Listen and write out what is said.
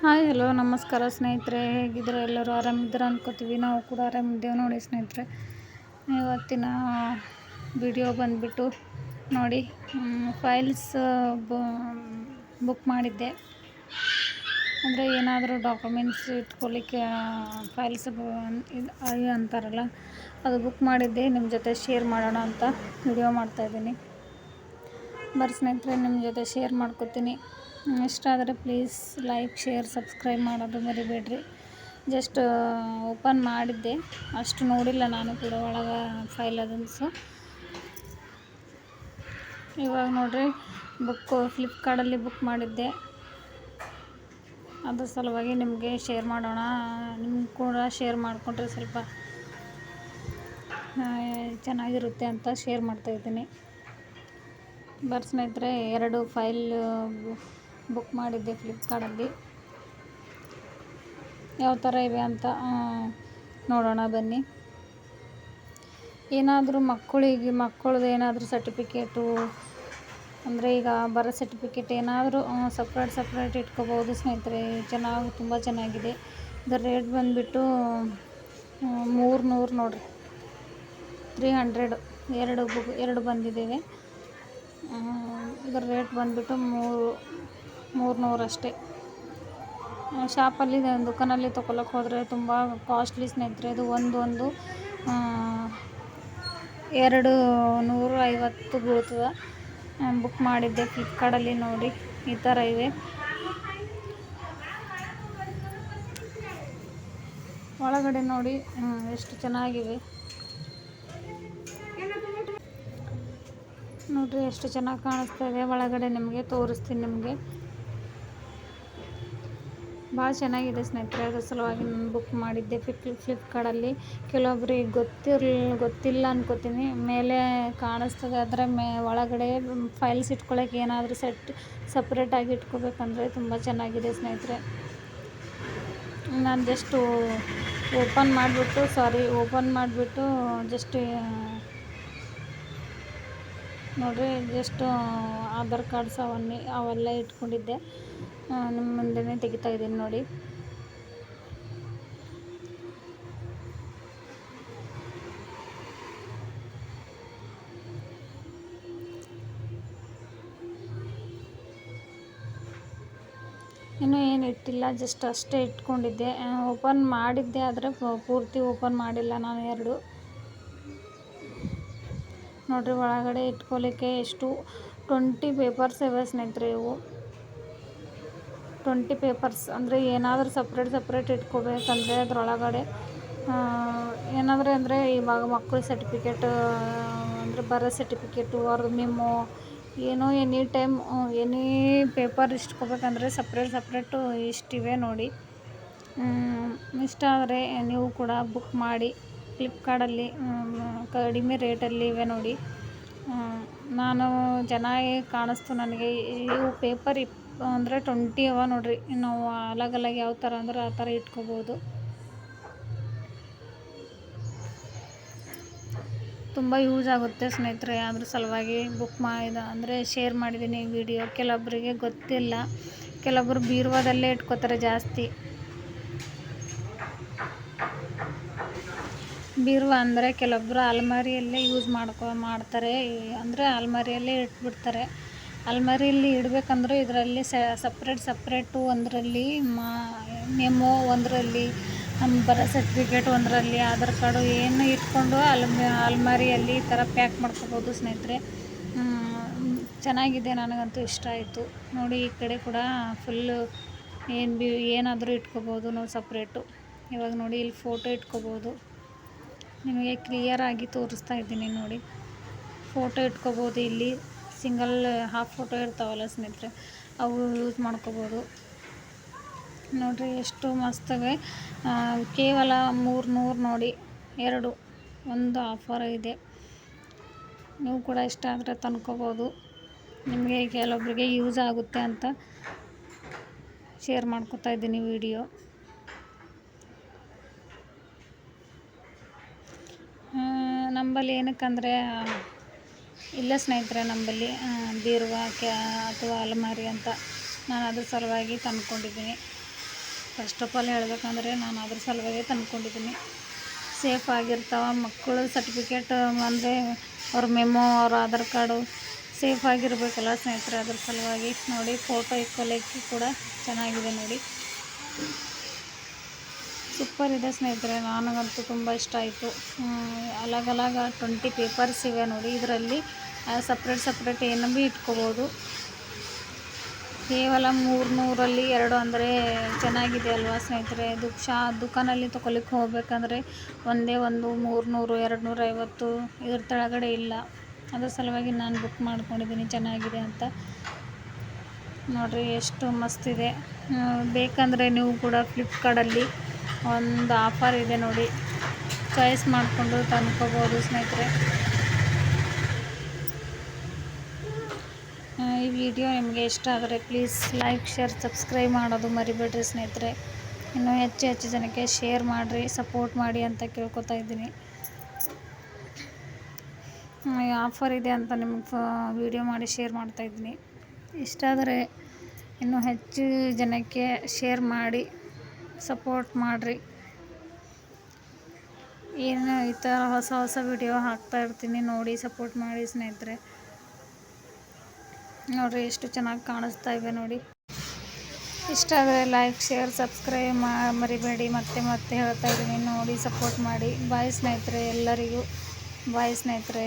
Hi, hello, ನಮಸ್ಕಾರ ಸ್ನೇಹಿತರೆ. ಹೇಗಿದ್ರೆ ಎಲ್ಲರೂ ಆರಾಮಿದ್ದೀರ ಅನ್ಕೋತೀವಿ. ನಾವು ಕೂಡ ಆರಾಮಿದ್ದೇವೆ ನೋಡಿ ಸ್ನೇಹಿತರೆ. ಇವತ್ತಿನ ವಿಡಿಯೋ ಬಂದುಬಿಟ್ಟು ನೋಡಿ ಫೈಲ್ಸ್ ಬುಕ್ ಮಾಡಿದ್ದೆ. ಅಂದರೆ ಏನಾದರೂ ಡಾಕ್ಯುಮೆಂಟ್ಸ್ ಇಟ್ಕೊಳ್ಳಿಕ್ಕೆ ಫೈಲ್ಸ್ ಇದು ಅಂತಾರಲ್ಲ, ಅದು ಬುಕ್ ಮಾಡಿದ್ದೆ. ನಿಮ್ಮ ಜೊತೆ ಶೇರ್ ಮಾಡೋಣ ಅಂತ ವಿಡಿಯೋ ಮಾಡ್ತಾಯಿದ್ದೀನಿ ಬರ್ರಿ ಸ್ನೇಹಿತರೆ ನಿಮ್ಮ ಜೊತೆ ಶೇರ್ ಮಾಡ್ಕೊತೀನಿ. ಇಷ್ಟ ಆದರೆ ಪ್ಲೀಸ್ ಲೈಕ್ ಶೇರ್ ಸಬ್ಸ್ಕ್ರೈಬ್ ಮಾಡೋದು ಮರಿಬೇಡ್ರಿ. ಜಸ್ಟ್ ಓಪನ್ ಮಾಡಿದ್ದೆ. ಅಷ್ಟು ನೋಡಿಲ್ಲ ನಾನು ಕೂಡ ಒಳಗೆ ಫೈಲ್ ಅದನ್ನು ಸೊ ಇವಾಗ ನೋಡಿರಿ ಬುಕ್ ಫ್ಲಿಪ್ಕಾರ್ಟಲ್ಲಿ ಬುಕ್ ಮಾಡಿದ್ದೆ. ಅದ್ರ ಸಲುವಾಗಿ ನಿಮಗೆ ಶೇರ್ ಮಾಡೋಣ. ನಿಮ್ಗೆ ಕೂಡ ಶೇರ್ ಮಾಡಿಕೊಂಡ್ರೆ ಸ್ವಲ್ಪ ಚೆನ್ನಾಗಿರುತ್ತೆ ಅಂತ ಶೇರ್ ಮಾಡ್ತಾಯಿದ್ದೀನಿ ಬರ್ ಸ್ನೇಹಿತರೆ, ಎರಡು ಫೈಲ್ ಬುಕ್ ಮಾಡಿದ್ದೆ ಫ್ಲಿಪ್ಕಾರ್ಟಲ್ಲಿ ಯಾವ ಥರ ಇವೆ ಅಂತ ನೋಡೋಣ ಬನ್ನಿ. ಏನಾದರೂ ಮಕ್ಕಳಿಗೆ ಮಕ್ಕಳದ್ದು ಏನಾದರೂ ಸರ್ಟಿಫಿಕೇಟು ಅಂದರೆ ಈಗ ಬರ ಸರ್ಟಿಫಿಕೇಟ್ ಏನಾದರೂ ಸಪ್ರೇಟ್ ಸಪ್ರೇಟ್ ಇಟ್ಕೋಬೋದು ಸ್ನೇಹಿತರೆ. ಚೆನ್ನಾಗಿ, ತುಂಬ ಚೆನ್ನಾಗಿದೆ. ಇದರ ರೇಟ್ ಬಂದುಬಿಟ್ಟು ಮೂರು ನೂರು ನೋಡಿರಿ. ತ್ರೀ ಹಂಡ್ರೆಡ್ ಎರಡು ಬುಕ್ ಎರಡು ಬಂದಿದ್ದೇವೆ. ಇದರ ರೇಟ್ ಬಂದುಬಿಟ್ಟು ಮೂರು ಮೂರು ನೂರು ಅಷ್ಟೇ ಶಾಪಲ್ಲಿ ದುಕಾನಲ್ಲಿ ತೊಗೊಳಕ್ಕೆ ಹೋದರೆ ತುಂಬ ಕಾಸ್ಟ್ಲಿ ಸ್ನೇಹಿತರೆ ಅದು ಒಂದು ಒಂದು ಎರಡು ನೂರ ಐವತ್ತು ಬೀಳ್ತದೆ. ಬುಕ್ ಮಾಡಿದ್ದೆ ಫ್ಲಿಪ್ಕಾರ್ಟಲ್ಲಿ ನೋಡಿ, ಈ ಥರ ಇವೆ. ಒಳಗಡೆ ನೋಡಿ ಎಷ್ಟು ಚೆನ್ನಾಗಿವೆ. ನೋಡಿರಿ, ಎಷ್ಟು ಚೆನ್ನಾಗಿ ಕಾಣಿಸ್ತಾ ಇದೆ. ಒಳಗಡೆ ನಿಮಗೆ ತೋರಿಸ್ತೀನಿ ನಿಮಗೆ. ಭಾಳ ಚೆನ್ನಾಗಿದೆ ಸ್ನೇಹಿತರೆ. ಅದ್ರ ಸಲುವಾಗಿ ನಾನು ಬುಕ್ ಮಾಡಿದ್ದೆ ಫ್ಲಿಪ್ ಫ್ಲಿಪ್ಕಾರ್ಟಲ್ಲಿ ಕೆಲವೊಬ್ರಿಗೆ ಗೊತ್ತಿರಲಿಲ್ಲ ಗೊತ್ತಿಲ್ಲ ಅನ್ಕೋತೀನಿ. ಮೇಲೆ ಕಾಣಿಸ್ತದೆ, ಆದರೆ ಮೇ, ಒಳಗಡೆ ಫೈಲ್ಸ್ ಇಟ್ಕೊಳ್ಳೋಕೆ ಏನಾದರೂ ಸೆಟ್ ಸಪ್ರೇಟಾಗಿ ಇಟ್ಕೋಬೇಕಂದ್ರೆ ತುಂಬ ಚೆನ್ನಾಗಿದೆ ಸ್ನೇಹಿತರೆ. ನಾನು ಜಸ್ಟು ಓಪನ್ ಮಾಡಿಬಿಟ್ಟು ಸಾರಿ ಓಪನ್ ಮಾಡಿಬಿಟ್ಟು ಜಸ್ಟ್ ನೋಡಿರಿ ಜಸ್ಟ್ ಆಧಾರ್ ಕಾರ್ಡ್ಸ್ ಅವನ್ನೇ, ಅವೆಲ್ಲ ಇಟ್ಕೊಂಡಿದ್ದೆ. ನಿಮ್ಮ ಮುಂದೆನೇ ತೆಗಿತಾ ಇದ್ದೀನಿ ನೋಡಿ. ಇನ್ನೂ ಏನು ಇಟ್ಟಿಲ್ಲ ಜಸ್ಟ್ ಅಷ್ಟೇ ಇಟ್ಕೊಂಡಿದ್ದೆ. ಓಪನ್ ಮಾಡಿದ್ದೆ, ಆದರೆ ಪೂರ್ತಿ ಓಪನ್ ಮಾಡಿಲ್ಲ ನಾನು ಎರಡು. ನೋಡಿರಿ, ಒಳಗಡೆ ಇಟ್ಕೊಳಿಕ್ಕೆ ಎಷ್ಟು? ಟ್ವೆಂಟಿ ಪೇಪರ್ಸ್ ಇವೆ ಸ್ನೇಹಿತರೆ ಇವು. ಟ್ವೆಂಟಿ ಪೇಪರ್ಸ್ ಅಂದರೆ ಏನಾದರೂ ಸಪ್ರೇಟ್ ಸಪ್ರೇಟ್ ಇಟ್ಕೋಬೇಕಂದ್ರೆ ಅದರೊಳಗಡೆ ಏನಾದರೂ ಅಂದರೆ ಇವಾಗ ಮಕ್ಕಳ ಸರ್ಟಿಫಿಕೇಟ್ ಅಂದರೆ ಬರೋ ಸರ್ಟಿಫಿಕೇಟು ಅವ್ರದ್ದು ಮೆಮೊ ಏನೋ ಎನಿ ಟೈಮ್ ಎನಿ ಪೇಪರ್ ಇಟ್ಕೋಬೇಕಂದ್ರೆ ಸಪ್ರೇಟ್ ಸಪ್ರೇಟು ಇಷ್ಟಿವೆ ನೋಡಿ. ಇಷ್ಟ ಆದರೆ ನೀವು ಕೂಡ ಬುಕ್ ಮಾಡಿ. ಫ್ಲಿಪ್ಕಾರ್ಟಲ್ಲಿ ಕಡಿಮೆ ರೇಟಲ್ಲಿ ಇವೆ ನೋಡಿ. ನಾನು ಚೆನ್ನಾಗಿ ಕಾಣಿಸ್ತು ನನಗೆ. ಇವು ಪೇಪರ್ ಇಪ್, ಅಂದರೆ ಟ್ವೆಂಟಿ ಅವ ನೋಡಿರಿ. ನಾವು ಅಲಗ್ ಅಲಗ್ ಯಾವ ಥರ ಅಂದ್ರೆ ಆ ಥರ ಇಟ್ಕೋಬೋದು. ತುಂಬ ಯೂಸ್ ಆಗುತ್ತೆ ಸ್ನೇಹಿತರೆ. ಅದ್ರ ಸಲುವಾಗಿ ಬುಕ್ ಮಾಡಿದ ಅಂದರೆ ಶೇರ್ ಮಾಡಿದ್ದೀನಿ ವಿಡಿಯೋ ಕೆಲವೊಬ್ಬರಿಗೆ ಗೊತ್ತಿಲ್ಲ. ಕೆಲವೊಬ್ಬರು ಬೀರುವಾದಲ್ಲೇ ಇಟ್ಕೋತಾರೆ ಜಾಸ್ತಿ. ಬೀರುವ ಅಂದರೆ ಕೆಲವೊಬ್ಬರು ಅಲ್ಮಾರಿಯಲ್ಲೇ ಯೂಸ್ ಮಾಡ್ಕೊ, ಮಾಡ್ತಾರೆ. ಅಂದರೆ ಅಲ್ಮಾರಿಯಲ್ಲೇ ಇಟ್ಬಿಡ್ತಾರೆ. ಅಲ್ಮಾರಿಯಲ್ಲಿ ಇಡಬೇಕಂದ್ರೂ ಇದರಲ್ಲಿ ಸಪ್ರೇಟ್, ಸಪ್ರೇಟು ಒಂದರಲ್ಲಿ ಮಾ, ಮೆಮೊ ಒಂದರಲ್ಲಿ, ನಮ್ಮ ಬರ ಸರ್ಟಿಫಿಕೇಟ್ ಒಂದರಲ್ಲಿ, ಆಧಾರ್ ಕಾರ್ಡು ಏನು ಇಟ್ಕೊಂಡು ಅಲ್ಮ, ಅಲ್ಮಾರಿಯಲ್ಲಿ ಈ ಥರ ಪ್ಯಾಕ್ ಮಾಡ್ಕೋಬೋದು ಸ್ನೇಹಿತರೆ. ಚೆನ್ನಾಗಿದೆ ನನಗಂತೂ ಇಷ್ಟ ಆಯಿತು. ನೋಡಿ, ಈ ಕಡೆ ಕೂಡ ಫುಲ್ಲು ಏನು ಬಿ, ಏನಾದರೂ ಇಟ್ಕೋಬೋದು ನಾವು ಸಪ್ರೇಟು. ಇವಾಗ ನೋಡಿ, ಇಲ್ಲಿ ಫೋಟೋ ಇಟ್ಕೋಬೋದು. ನಿಮಗೆ ಕ್ಲಿಯರಾಗಿ ತೋರಿಸ್ತಾ ಇದ್ದೀನಿ ನೋಡಿ. ಫೋಟೋ ಇಟ್ಕೋಬೋದು ಇಲ್ಲಿ. ಸಿಂಗಲ್ ಹಾಫ್ ಫೋಟೋ ಇರ್ತಾವಲ್ಲ ಸ್ನೇಹಿತರೆ, ಅವು ಯೂಸ್ ಮಾಡ್ಕೋಬೋದು. ನೋಡಿರಿ ಎಷ್ಟು ಮಸ್ತವೆ ಕೇವಲ ಮೂರು ನೂರು ನೋಡಿ. ಎರಡು, ಒಂದು ಆಫರ್ ಇದೆ. ನೀವು ಕೂಡ ಇಷ್ಟ ಆದರೆ ತಂದ್ಕೋಬೋದು. ನಿಮಗೆ ಕೆಲವೊಬ್ಬರಿಗೆ ಯೂಸ್ ಆಗುತ್ತೆ ಅಂತ ಶೇರ್ ಮಾಡ್ಕೊತಾ ಇದ್ದೀನಿ ವಿಡಿಯೋ ನಂಬಲ್ಲಿ ಏನಕ್ಕಂದರೆ ಇಲ್ಲ ಸ್ನೇಹಿತರೆ ನಂಬಲ್ಲಿ ಬೀರುವ ಕ್ಯಾ, ಅಥವಾ ಅಲಮಾರಿ ಅಂತ ನಾನು ಅದ್ರ ಸಲುವಾಗಿ ತಂದ್ಕೊಂಡಿದ್ದೀನಿ. ಫಸ್ಟ್ ಆಫ್ ಆಲ್ ಹೇಳ್ಬೇಕಂದ್ರೆ, ನಾನು ಅದ್ರ ಸಲುವಾಗಿ ತಂದ್ಕೊಂಡಿದ್ದೀನಿ. ಸೇಫ್ ಆಗಿರ್ತಾವೆ, ಮಕ್ಕಳು ಸರ್ಟಿಫಿಕೇಟ್ ಅಂದರೆ ಅವ್ರ ಮೆಮೊ ಅವ್ರ ಆಧಾರ್ ಕಾರ್ಡು ಸೇಫ್ ಆಗಿರಬೇಕಲ್ಲ ಸ್ನೇಹಿತರೆ, ಅದ್ರ ಸಲುವಾಗಿ. ನೋಡಿ ಫೋಟೋ ಇಕ್ಕೊಲಿಕ್ಕೆ ಕೂಡ ಚೆನ್ನಾಗಿದೆ ನೋಡಿ. ಸೂಪರ್ ಇದೆ ಸ್ನೇಹಿತರೆ, ನನಗಂತೂ ತುಂಬ ಇಷ್ಟ ಆಯಿತು. ಅಲಗ್ ಅಲಗ ಟ್ವೆಂಟಿ ಪೇಪರ್ಸ್ ಇವೆ ನೋಡಿ, ಇದರಲ್ಲಿ ಸಪ್ರೇಟ್ ಸಪ್ರೇಟ್ ಏನು ಭೀ ಇಟ್ಕೋಬೋದು. ಕೇವಲ ಮೂರು ನೂರಲ್ಲಿ ಎರಡು ಅಂದರೆ ಚೆನ್ನಾಗಿದೆ ಅಲ್ವಾ ಸ್ನೇಹಿತರೆ? ಶಾ ದುಕಾನಲ್ಲಿ ತೊಗೊಲಿಕ್ಕೆ ಹೋಗ್ಬೇಕಂದ್ರೆ ಒಂದೇ ಒಂದು ಮೂರು ನೂರು ಎರಡು ನೂರ ಐವತ್ತು ಇದ್ರ ಕೆಳಗಡೆ ಇಲ್ಲ. ಅದ್ರ ಸಲುವಾಗಿ ನಾನು ಬುಕ್ ಮಾಡ್ಕೊಂಡಿದ್ದೀನಿ, ಚೆನ್ನಾಗಿದೆ ಅಂತ. ನೋಡಿರಿ, ಎಷ್ಟು ಮಸ್ತಿದೆ ಬೇಕಂದರೆ ನೀವು ಕೂಡ ಫ್ಲಿಪ್ಕಾರ್ಟಲ್ಲಿ ಒಂದು ಆಫರ್ ಇದೆ ನೋಡಿ. ಚಾಯ್ಸ್ ಮಾಡಿಕೊಂಡು ತಂದ್ಕೋಬೋದು ಸ್ನೇಹಿತರೆ. ಈ ವಿಡಿಯೋ ನಿಮಗೆ ಇಷ್ಟ ಆದರೆ ಪ್ಲೀಸ್ ಲೈಕ್, ಶೇರ್, ಸಬ್ಸ್ಕ್ರೈಬ್ ಮಾಡೋದು ಮರಿಬೇಡ್ರಿ ಸ್ನೇಹಿತರೆ. ಇನ್ನೂ ಹೆಚ್ಚು ಹೆಚ್ಚು ಜನಕ್ಕೆ ಶೇರ್ ಮಾಡಿರಿ, ಸಪೋರ್ಟ್ ಮಾಡಿ ಅಂತ ಕೇಳ್ಕೊತಾ ಇದ್ದೀನಿ. ಆಫರ್ ಇದೆ ಅಂತ ನಿಮ್ಗೆ ವಿಡಿಯೋ ಮಾಡಿ ಶೇರ್ ಮಾಡ್ತಾಯಿದ್ದೀನಿ ಇಷ್ಟ ಆದರೆ ಇನ್ನೂ ಹೆಚ್ಚು ಜನಕ್ಕೆ ಶೇರ್ ಮಾಡಿ. ಸಪೋರ್ಟ್ ಮಾಡಿರಿ. ಏನು ಈ ಥರ ಹೊಸ ಹೊಸ ವಿಡಿಯೋ ಹಾಕ್ತಾ ಇರ್ತೀನಿ ನೋಡಿ, ಸಪೋರ್ಟ್ ಮಾಡಿ ಸ್ನೇಹಿತರೆ. ನೋಡಿರಿ ಎಷ್ಟು ಚೆನ್ನಾಗಿ ಕಾಣಿಸ್ತಾ ಇವೆ ನೋಡಿ. ಇಷ್ಟ ಆದರೆ ಲೈಕ್ ಶೇರ್ ಸಬ್ಸ್ಕ್ರೈಬ್ ಮರಿಬೇಡಿ. ಮತ್ತೆ ಮತ್ತೆ ಹೇಳ್ತಾ ಇದ್ದೀನಿ. ನೋಡಿ, ಸಪೋರ್ಟ್ ಮಾಡಿ. ಬಾಯ್ ಸ್ನೇಹಿತರೆ ಎಲ್ಲರಿಗೂ. ಬಾಯ್ ಸ್ನೇಹಿತರೆ.